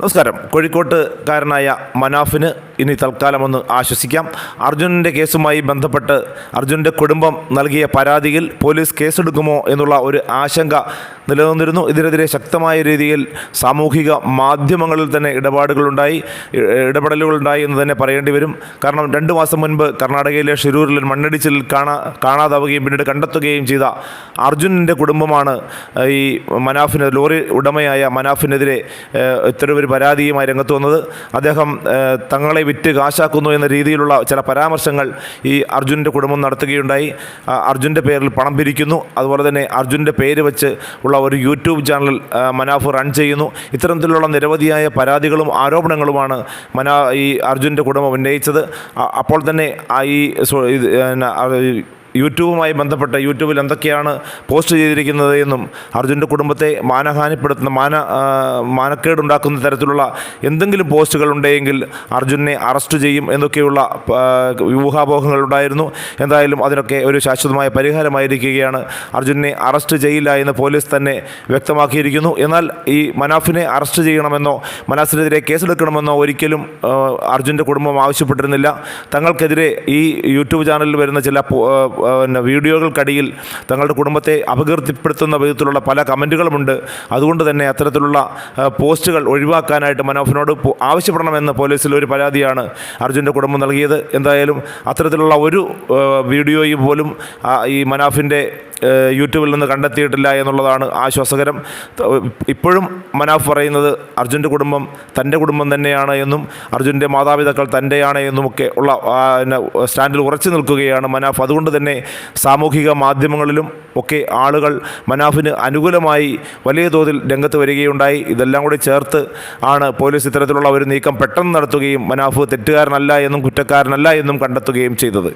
നമസ്കാരം. കോഴിക്കോട്ടുകാരനായ മനാഫിന് ഇനി തൽക്കാലമൊന്ന് ആശ്വസിക്കാം. അർജുനന്റെ കേസുമായി ബന്ധപ്പെട്ട് അർജുനന്റെ കുടുംബം നൽകിയ പരാതിയിൽ പോലീസ് കേസെടുക്കുമോ എന്നുള്ള ഒരു ആശങ്ക നിലനിന്നിരുന്നു. ഇതിനെതിരെ ശക്തമായ രീതിയിൽ സാമൂഹിക മാധ്യമങ്ങളിൽ തന്നെ ഇടപാടുകളുണ്ടായി. ഇടപെടലുകളുണ്ടായി എന്ന് തന്നെ പറയേണ്ടി വരും. കാരണം രണ്ട് മാസം മുൻപ് കർണാടകയിലെ ഷിരൂരിൽ മണ്ണിടിച്ചിൽ കാണാ കാണാതാവുകയും പിന്നീട് കണ്ടെത്തുകയും ചെയ്ത അർജുനന്റെ കുടുംബമാണ് ഈ മനാഫിന് ലോറി ഉടമയായ മനാഫിനെതിരെ ഇത്തരം ഇത്തരമൊരു പരാതിയുമായി രംഗത്ത് വന്നത്. അദ്ദേഹം തങ്ങളെ വിറ്റ് കാശാക്കുന്നു എന്ന രീതിയിലുള്ള ചില പരാമർശങ്ങൾ ഈ അർജുന്റെ കുടുംബം നടത്തുകയുണ്ടായി. അർജുന്റെ പേരിൽ പണം പിരിക്കുന്നു. അതുപോലെ തന്നെ അർജുന്റെ പേര് വെച്ച് ഉള്ള ഒരു യൂട്യൂബ് ചാനൽ മനാഫ് റൺ ചെയ്യുന്നു. ഇത്തരത്തിലുള്ള നിരവധിയായ പരാതികളും ആരോപണങ്ങളുമാണ് മനാ ഈ അർജുന്റെ കുടുംബം ഉന്നയിച്ചത്. അപ്പോൾ തന്നെ ഈ യൂട്യൂബുമായി ബന്ധപ്പെട്ട് യൂട്യൂബിൽ എന്തൊക്കെയാണ് പോസ്റ്റ് ചെയ്തിരിക്കുന്നത് എന്നും അർജുന്റെ കുടുംബത്തെ മാനഹാനിപ്പെടുത്തുന്ന മാന മാനക്കേടുണ്ടാക്കുന്ന തരത്തിലുള്ള എന്തെങ്കിലും പോസ്റ്റുകൾ ഉണ്ടെങ്കിൽ അർജുനെ അറസ്റ്റ് ചെയ്യും എന്നൊക്കെയുള്ള ഊഹാപോഹങ്ങൾ ഉണ്ടായിരുന്നു. എന്തായാലും അതിനൊക്കെ ഒരു ശാശ്വതമായ പരിഹാരമായിരിക്കുകയാണ്. അർജുനെ അറസ്റ്റ് ചെയ്യില്ല എന്ന് പോലീസ് തന്നെ വ്യക്തമാക്കിയിരിക്കുന്നു. എന്നാൽ ഈ മനാഫിനെ അറസ്റ്റ് ചെയ്യണമെന്നോ മനാഫിനെതിരെ കേസെടുക്കണമെന്നോ ഒരിക്കലും അർജുന്റെ കുടുംബം ആവശ്യപ്പെട്ടിരുന്നില്ല. തങ്ങൾക്കെതിരെ ഈ യൂട്യൂബ് ചാനലിൽ വരുന്ന ചില പിന്നെ വീഡിയോകൾക്കടിയിൽ തങ്ങളുടെ കുടുംബത്തെ അപകീർത്തിപ്പെടുത്തുന്ന വിധത്തിലുള്ള പല കമന്റുകളുമുണ്ട്. അതുകൊണ്ട് തന്നെ അത്തരത്തിലുള്ള പോസ്റ്റുകൾ ഒഴിവാക്കാനായിട്ട് മനോഫിനോട് ആവശ്യപ്പെടണമെന്ന് പോലീസിൽ ഒരു പരാതിയാണ് അർജുന്റെ കുടുംബം നൽകിയത്. എന്തായാലും അത്തരത്തിലുള്ള ഒരു വീഡിയോയും പോലും ഈ മനാഫിന്റെ യൂട്യൂബിൽ നിന്ന് കണ്ടെത്തിയിട്ടില്ല എന്നുള്ളതാണ് ആശ്വാസകരം. ഇപ്പോഴും മനാഫ് പറയുന്നത് അർജുന്റെ കുടുംബം തന്റെ കുടുംബം തന്നെയാണ് എന്നും അർജുന്റെ മാതാപിതാക്കൾ തന്റെയാണ് എന്നുമൊക്കെ ഉള്ള സ്റ്റാൻഡിൽ ഉറച്ചു നിൽക്കുകയാണ് മനാഫ്. അതുകൊണ്ട് തന്നെ സാമൂഹിക മാധ്യമങ്ങളിലും ഒക്കെ ആളുകൾ മനാഫിന് അനുകൂലമായി വലിയ തോതിൽ രംഗത്ത് വരികയുണ്ടായി. ഇതെല്ലാം കൂടി ചേർത്ത് ആണ് പോലീസ് ഇത്തരത്തിലുള്ള ഒരു നീക്കം പെട്ടെന്ന് നടത്തുകയും മനാഫ് തെറ്റുകാരനല്ല എന്നും കുറ്റക്കാരനല്ല എന്നും കണ്ടെത്തുകയും ചെയ്തത്.